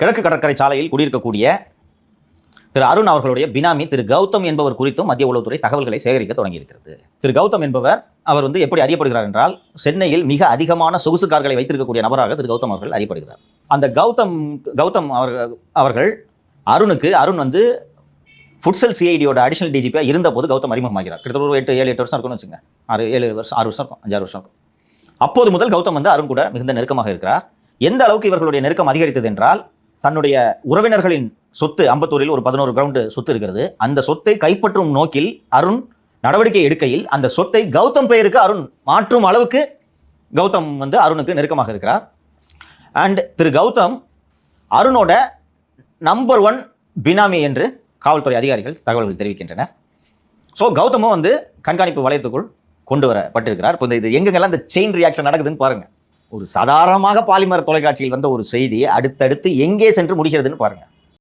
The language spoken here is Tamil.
கிழக்கு கடற்கரை சாலையில் குடியிருக்கக்கூடிய திரு அருண் அவர்களுடைய பினாமி திரு கௌதம் என்பவர் குறித்தும் மத்திய உளவுத்துறை தகவல்களை சேகரிக்க தொடங்கியிருக்கிறது. திரு கௌதம் என்பவர் அவர் வந்து எப்படி அறியப்படுகிறார் என்றால் சென்னையில் மிக அதிகமான சொகுசு கார்களை வைத்திருக்கக்கூடிய நபராக திரு கௌதம் அவர்கள் அறியப்படுகிறார். அந்த கௌதம் கௌதம் அவர் அவர்கள் அருணுக்கு அருண் வந்து ஃபுட்செல் சிஐடியோட அடிஷனல் டிஜிபியாக இருந்தபோது கௌதம் அறிமுகமாகிறார். கிட்டத்தட்ட ஒரு எட்டு ஏழு எட்டு வருஷம் இருக்கும்னு வச்சுங்க ஆறு ஏழு வருஷம் ஆறு வருஷம் இருக்கும் அஞ்சாறு வருஷம் இருக்கும். அப்போது முதல் கௌதம் வந்து அருண் கூட மிகுந்த நெருக்கமாக இருக்கிறார். எந்த அளவுக்கு இவர்களுடைய நெருக்கம் அதிகரித்தது என்றால் தன்னுடைய உறவினர்களின் சொத்து அம்பத்தூரில் ஒரு பதினோரு கிரவுண்டு சொத்து இருக்கிறது. அந்த சொத்தை கைப்பற்றும் நோக்கில் அருண் நடவடிக்கை எடுக்கையில் அந்த சொத்தை கௌதம் பெயருக்கு அருண் மாற்றும் அளவுக்கு கௌதம் வந்து அருணுக்கு நெருக்கமாக இருக்கிறார். அண்ட் திரு கௌதம் அருணோட நம்பர் ஒன் பினாமி என்று காவல்துறை அதிகாரிகள் தகவல்கள் தெரிவிக்கின்றனர் ஸோ கௌதமும் வந்து கண்காணிப்பு வளையத்துக்குள் கொண்டு வரப்பட்டிருக்கிறார். இப்போ இந்த இது எங்கெங்கெல்லாம் இந்த செயின் ரியாக்ஷன் நடக்குதுன்னு பாருங்கள் ஒரு சாதாரணமாக பாலிமர் தொலைக்காட்சியில் வந்த ஒரு செய்தி அடுத்தடுத்து எங்கே சென்று முடிகிறதுன்னு பாருங்கள்